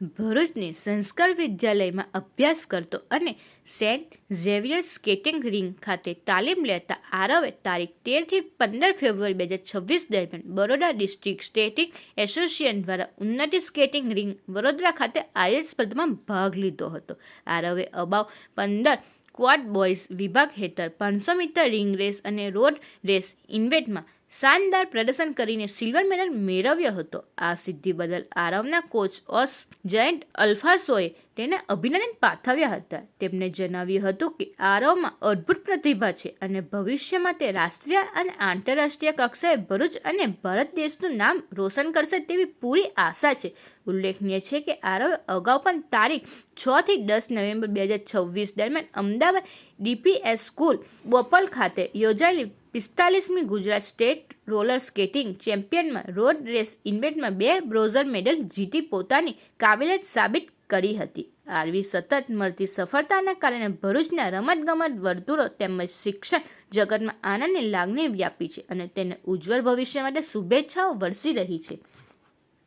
ભરૂચની સંસ્કાર વિદ્યાલયમાં અભ્યાસ કરતો અને સેન્ટ ઝેવિયર સ્કેટિંગ રિંગ ખાતે તાલીમ લેતા આરવે તારીખ તેરથી પંદર ફેબ્રુઆરી બે હજાર છવ્વીસ દરમિયાન બરોડા ડિસ્ટ્રિક્ટ સ્કેટિંગ એસોસિએશન દ્વારા ઉન્નતિ સ્કેટિંગ રિંગ વડોદરા ખાતે આયોજિત સ્પર્ધામાં ભાગ લીધો હતો. આરવે અગાઉ પંદર ક્વાડ બોયઝ વિભાગ હેઠળ પાંચસો મીટર રિંગ રેસ અને રોડ રેસ ઇવેન્ટમાં શાનદાર પ્રદર્શન કરીને સિલ્વર મેડલ મેળવ્યો હતો. આ સિદ્ધિ બદલ આરવના કોચ ઓસ જયંટ અલ્ફાસોએ તેને અભિનંદન પાઠવ્યા હતા. તેમણે જણાવ્યું હતું કે આરવમાં અદ્ભુત પ્રતિભા છે અને ભવિષ્યમાં તે રાષ્ટ્રીય અને આંતરરાષ્ટ્રીય કક્ષાએ ભરૂચ અને ભારત દેશનું નામ રોશન કરશે તેવી પૂરી આશા છે. ઉલ્લેખનીય છે કે આરવે અગાઉ પણ તારીખ છ થી દસ નવેમ્બર બે હજાર છવ્વીસ દરમિયાન અમદાવાદ ડીપીએસ સ્કૂલ બોપલ ખાતે યોજાયેલી પિસ્તાલીસમી ગુજરાત સ્ટેટ રોલર સ્કેટિંગ ચેમ્પિયનમાં રોડ રેસ ઇવેન્ટમાં બે બ્રોઝર મેડલ જીતી પોતાની કાબેલિયત સાબિત કરી હતી. આરવી સતત મળતી સફળતાના કારણે ભરૂચના રમતગમત વર્તુળો તેમજ શિક્ષણ જગતમાં આનંદની લાગણી વ્યાપી છે અને તેને ઉજ્જવળ ભવિષ્ય માટે શુભેચ્છાઓ વરસી રહી છે.